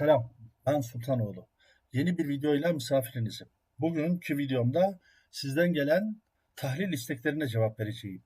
Selam, ben Sultanoğlu. Yeni bir videoyla misafirinizim. Bugünkü videomda sizden gelen tahlil isteklerine cevap vereceğim.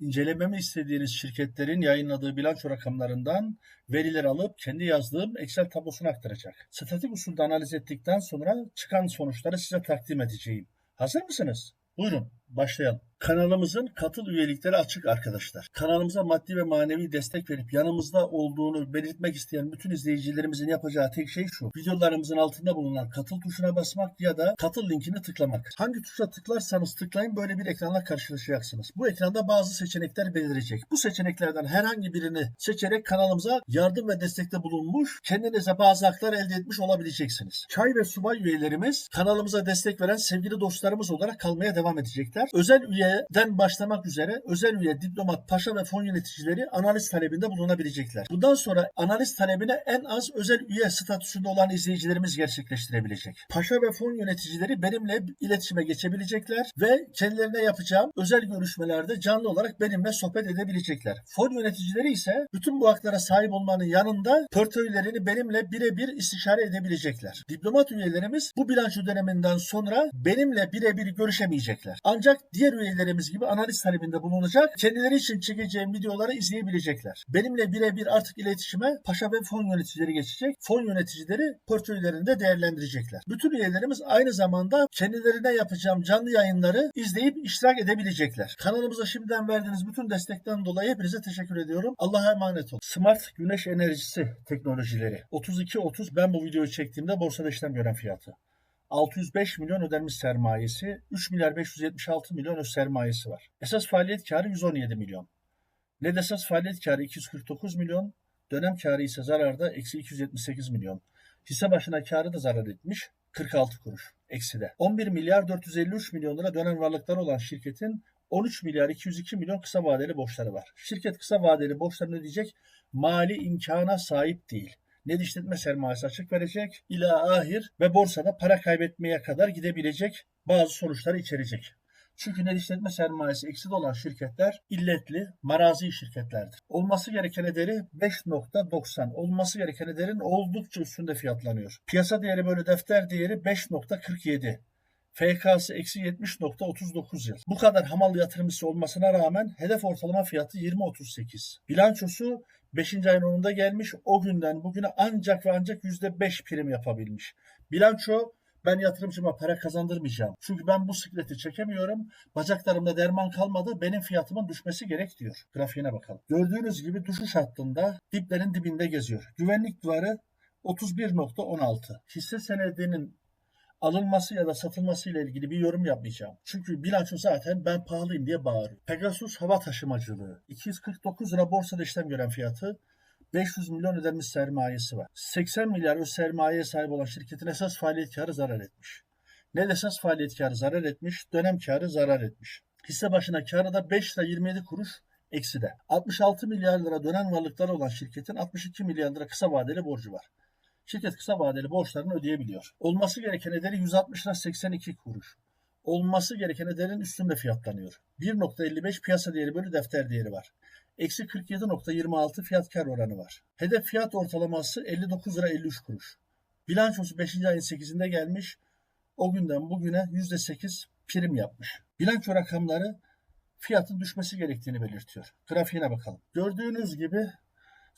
İncelememi istediğiniz şirketlerin yayınladığı bilanço rakamlarından veriler alıp kendi yazdığım Excel tablosuna aktaracak. Statik usulde analiz ettikten sonra çıkan sonuçları size takdim edeceğim. Hazır mısınız? Buyurun, başlayalım. Kanalımızın katıl üyelikleri açık arkadaşlar. Kanalımıza maddi ve manevi destek verip yanımızda olduğunu belirtmek isteyen bütün izleyicilerimizin yapacağı tek şey şu. Videolarımızın altında bulunan katıl tuşuna basmak ya da katıl linkini tıklamak. Hangi tuşa tıklarsanız tıklayın böyle bir ekranla karşılaşacaksınız. Bu ekranda bazı seçenekler belirecek. Bu seçeneklerden herhangi birini seçerek kanalımıza yardım ve destekte bulunmuş, kendinize bazı haklar elde etmiş olabileceksiniz. Çay ve subay üyelerimiz kanalımıza destek veren sevgili dostlarımız olarak kalmaya devam edecekler. Özel üyeden başlamak üzere özel üye, diplomat, paşa ve fon yöneticileri analiz talebinde bulunabilecekler. Bundan sonra analiz talebine en az özel üye statüsünde olan izleyicilerimiz gerçekleştirebilecek. Paşa ve fon yöneticileri benimle iletişime geçebilecekler ve kendilerine yapacağım özel görüşmelerde canlı olarak benimle sohbet edebilecekler. Fon yöneticileri ise bütün bu haklara sahip olmanın yanında portföylerini benimle birebir istişare edebilecekler. Diplomat üyelerimiz bu bilanço döneminden sonra benimle birebir görüşemeyecekler. Ancak diğer üyelerimiz gibi analiz talebinde bulunacak, kendileri için çekeceğim videoları izleyebilecekler. Benimle birebir artık iletişime paşa ve fon yöneticileri geçecek. Fon yöneticileri portföylerini de değerlendirecekler. Bütün üyelerimiz aynı zamanda kendilerine yapacağım canlı yayınları izleyip iştirak edebilecekler. Kanalımıza şimdiden verdiğiniz bütün destekten dolayı hepinize teşekkür ediyorum. Allah'a emanet olun. Smart güneş enerjisi teknolojileri. 32.30 ben bu videoyu çektiğimde borsada işlem gören fiyatı. 605 milyon ödenmiş sermayesi, 3 milyar 576 milyon öz sermayesi var. Esas faaliyet karı 117 milyon. Net esas faaliyet karı 249 milyon, dönem karı ise zararda eksi 278 milyon. Hisse başına karı da zarar etmiş 46 kuruş ekside. 11 milyar 453 milyon lira dönem varlıkları olan şirketin 13 milyar 202 milyon kısa vadeli borçları var. Şirket kısa vadeli borçlarını ödeyecek mali imkana sahip değil net işletme sermayesi açık verecek, ila ahir ve borsada para kaybetmeye kadar gidebilecek bazı sonuçları içerecek. Çünkü net işletme sermayesi eksik olan şirketler illetli, marazi şirketlerdir. Olması gereken ederi 5.90, olması gereken ederin oldukça üstünde fiyatlanıyor. Piyasa değeri böyle defter değeri 5.47. FK'sı eksi 70.39 yıl. Bu kadar hamal yatırımcısı olmasına rağmen hedef ortalama fiyatı 20.38. Bilançosu 5. ayın 10'unda gelmiş. O günden bugüne ancak ve ancak %5 prim yapabilmiş. Bilanço ben yatırımcıma para kazandırmayacağım. Çünkü ben bu sikleti çekemiyorum. Bacaklarımda derman kalmadı. Benim fiyatımın düşmesi gerek diyor. Grafiğine bakalım. Gördüğünüz gibi düşüş hattında diplerin dibinde geziyor. Güvenlik duvarı 31.16. Hisse senedinin alınması ya da satılması ile ilgili bir yorum yapmayacağım. Çünkü bilanço zaten ben pahalıyım diye bağırıyor. Pegasus hava taşımacılığı 249 lira borsada işlem gören fiyatı 500 milyon ödenmiş sermayesi var. 80 milyar öz sermayeye sahip olan şirketin esas faaliyet karı zarar etmiş. Ne esas faaliyet karı zarar etmiş, dönem karı zarar etmiş. Hisse başına karı da 5 lira 27 kuruş ekside. 66 milyar lira dönem varlıkları olan şirketin 62 milyar lira kısa vadeli borcu var şirket kısa vadeli borçlarını ödeyebiliyor. Olması gereken ederi 160 lira 82 kuruş. Olması gereken ederin üstünde fiyatlanıyor. 1.55 piyasa değeri bölü defter değeri var. Eksi 47.26 fiyat kar oranı var. Hedef fiyat ortalaması 59 lira 53 kuruş. Bilançosu 5. ayın 8'inde gelmiş. O günden bugüne %8 prim yapmış. Bilanço rakamları fiyatın düşmesi gerektiğini belirtiyor. Grafiğine bakalım. Gördüğünüz gibi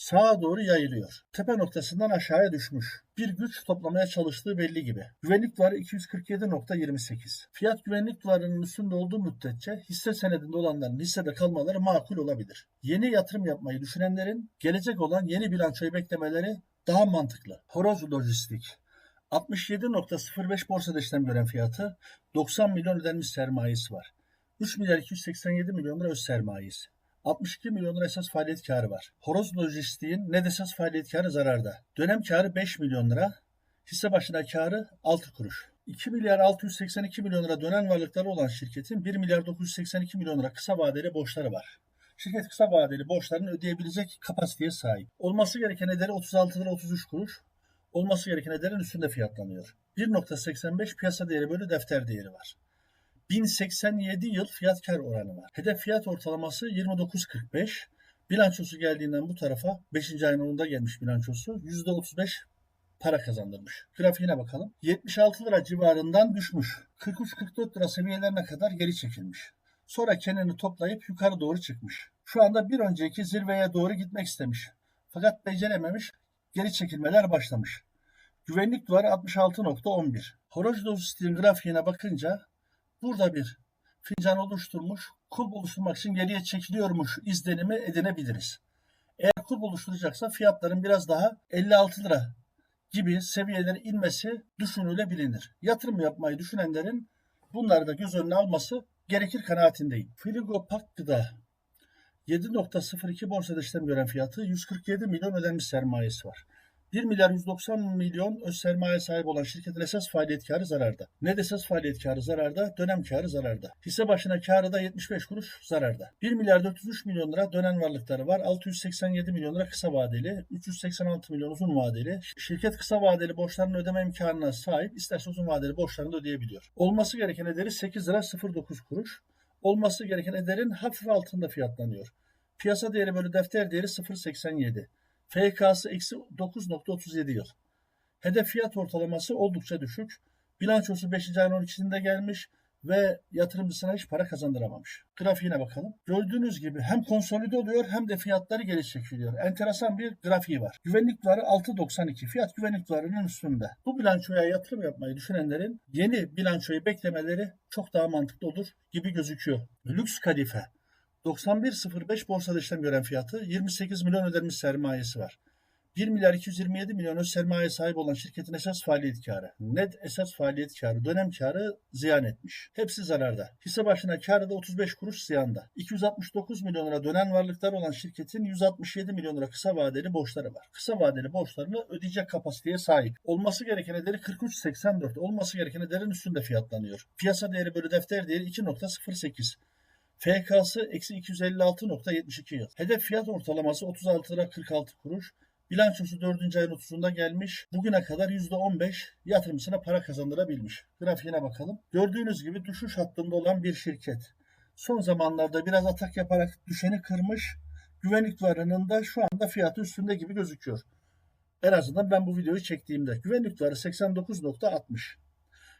sağa doğru yayılıyor. Tepe noktasından aşağıya düşmüş. Bir güç toplamaya çalıştığı belli gibi. Güvenlik duvarı 247.28. Fiyat güvenlik duvarının üstünde olduğu müddetçe hisse senedinde olanların hissede kalmaları makul olabilir. Yeni yatırım yapmayı düşünenlerin gelecek olan yeni bilançoyu beklemeleri daha mantıklı. Horoz Lojistik 67.05 borsada işlem gören fiyatı 90 milyon ödenmiş sermayesi var. 3 milyar 287 milyon lira öz sermayesi. 62 milyon lira esas faaliyet karı var. Horoz Lojistik'in net esas faaliyet karı zararda. Dönem karı 5 milyon lira. Hisse başına karı 6 kuruş. 2 milyar 682 milyon lira dönen varlıkları olan şirketin 1 milyar 982 milyon lira kısa vadeli borçları var. Şirket kısa vadeli borçlarını ödeyebilecek kapasiteye sahip. Olması gereken ederi 36 lira 33 kuruş. Olması gereken ederin üstünde fiyatlanıyor. 1.85 piyasa değeri bölü defter değeri var. 1087 yıl fiyat kar oranı var. Hedef fiyat ortalaması 29.45. Bilançosu geldiğinden bu tarafa 5. ayın 10'unda gelmiş bilançosu %35 para kazandırmış. Grafiğine bakalım. 76 lira civarından düşmüş. 43-44 lira seviyelerine kadar geri çekilmiş. Sonra kendini toplayıp yukarı doğru çıkmış. Şu anda bir önceki zirveye doğru gitmek istemiş. Fakat becerememiş. Geri çekilmeler başlamış. Güvenlik duvarı 66.11. Horoz Lojistik'in grafiğine bakınca burada bir fincan oluşturmuş, kulp oluşturmak için geriye çekiliyormuş izlenimi edinebiliriz. Eğer kulp oluşturacaksa fiyatların biraz daha 56 lira gibi seviyelere inmesi düşünülebilir. Yatırım yapmayı düşünenlerin bunları da göz önüne alması gerekir kanaatindeyim. Frigo Pak Gıda 7.02 borsada işlem gören fiyatı 147 milyon ödenmiş sermayesi var. 1 milyar 190 milyon öz sermaye sahibi olan şirketin esas faaliyet karı zararda. Net esas faaliyet karı zararda, dönem karı zararda. Hisse başına karı da 75 kuruş zararda. 1 milyar 403 milyon lira dönen varlıkları var. 687 milyon lira kısa vadeli, 386 milyon uzun vadeli. Şirket kısa vadeli borçlarını ödeme imkanına sahip, isterse uzun vadeli borçlarını da ödeyebiliyor. Olması gereken ederi 8 lira 09 kuruş. Olması gereken ederin hafif altında fiyatlanıyor. Piyasa değeri bölü defter değeri 0.87. FK'sı eksi 9.37 yıl. Hedef fiyat ortalaması oldukça düşük. Bilançosu 5. ayın 12'sinde gelmiş ve yatırımcısına hiç para kazandıramamış. Grafiğine bakalım. Gördüğünüz gibi hem konsolide oluyor hem de fiyatları geri çekiliyor. Enteresan bir grafiği var. Güvenlik duvarı 6.92. Fiyat güvenlik duvarının üstünde. Bu bilançoya yatırım yapmayı düşünenlerin yeni bilançoyu beklemeleri çok daha mantıklı olur gibi gözüküyor. Lüks kadife 91.05 borsada işlem gören fiyatı 28 milyon ödenmiş sermayesi var. 1 milyar 227 milyon sermaye sahip olan şirketin esas faaliyet karı, net esas faaliyet karı, dönem karı ziyan etmiş. Hepsi zararda. Hisse başına karı da 35 kuruş ziyanda. 269 milyon lira dönen varlıklar olan şirketin 167 milyon lira kısa vadeli borçları var. Kısa vadeli borçlarını ödeyecek kapasiteye sahip. Olması gereken ederi 43.84. Olması gereken ederin üstünde fiyatlanıyor. Piyasa değeri bölü defter değeri 2.08. FK'sı eksi 256.72 yıl. Hedef fiyat ortalaması 36 lira 46 kuruş. Bilançosu 4. ayın 30'unda gelmiş. Bugüne kadar %15 yatırımcısına para kazandırabilmiş. Grafiğine bakalım. Gördüğünüz gibi düşüş hattında olan bir şirket. Son zamanlarda biraz atak yaparak düşeni kırmış. Güvenlik duvarının da şu anda fiyatı üstünde gibi gözüküyor. En azından ben bu videoyu çektiğimde. Güvenlik duvarı 89.60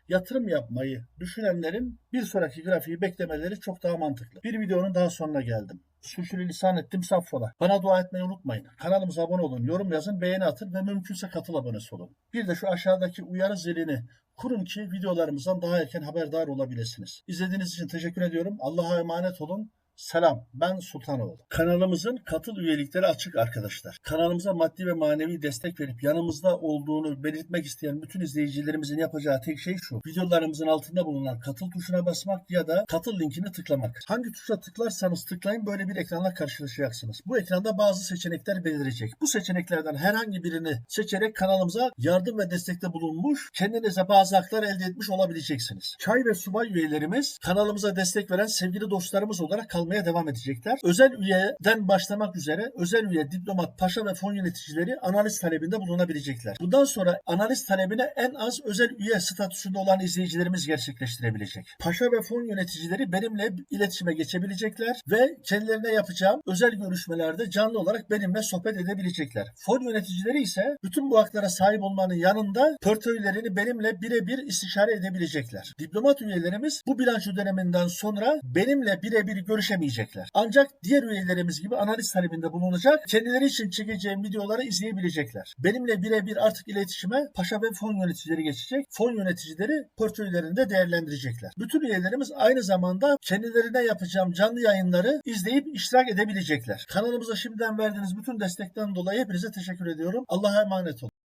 yatırım yapmayı düşünenlerin bir sonraki grafiği beklemeleri çok daha mantıklı. Bir videonun daha sonuna geldim. Sürçülü lisan ettim saffola. Bana dua etmeyi unutmayın. Kanalımıza abone olun, yorum yazın, beğeni atın ve mümkünse katıl abonesi olun. Bir de şu aşağıdaki uyarı zilini kurun ki videolarımızdan daha erken haberdar olabilirsiniz. İzlediğiniz için teşekkür ediyorum. Allah'a emanet olun. Selam, ben Sultanoğlu. Kanalımızın katıl üyelikleri açık arkadaşlar. Kanalımıza maddi ve manevi destek verip yanımızda olduğunu belirtmek isteyen bütün izleyicilerimizin yapacağı tek şey şu. Videolarımızın altında bulunan katıl tuşuna basmak ya da katıl linkini tıklamak. Hangi tuşa tıklarsanız tıklayın böyle bir ekranla karşılaşacaksınız. Bu ekranda bazı seçenekler belirecek. Bu seçeneklerden herhangi birini seçerek kanalımıza yardım ve destekte bulunmuş, kendinize bazı haklar elde etmiş olabileceksiniz. Çay ve subay üyelerimiz kanalımıza destek veren sevgili dostlarımız olarak kalmaya devam edecekler. Özel üyeden başlamak üzere özel üye, diplomat, paşa ve fon yöneticileri analiz talebinde bulunabilecekler. Bundan sonra analiz talebine en az özel üye statüsünde olan izleyicilerimiz gerçekleştirebilecek. Paşa ve fon yöneticileri benimle iletişime geçebilecekler ve kendilerine yapacağım özel görüşmelerde canlı olarak benimle sohbet edebilecekler. Fon yöneticileri ise bütün bu haklara sahip olmanın yanında portföylerini benimle birebir istişare edebilecekler. Diplomat üyelerimiz bu bilanço döneminden sonra benimle birebir görüşemeyecekler. Ancak diğer üyelerimiz gibi analiz talebinde bulunacak, kendileri için çekeceğim videoları izleyebilecekler. Benimle birebir artık iletişime paşa ve fon yöneticileri geçecek. Fon yöneticileri portföylerini de değerlendirecekler. Bütün üyelerimiz aynı zamanda kendilerine yapacağım canlı yayınları izleyip iştirak edebilecekler. Kanalımıza şimdiden verdiğiniz bütün destekten dolayı hepinize teşekkür ediyorum. Allah'a emanet olun.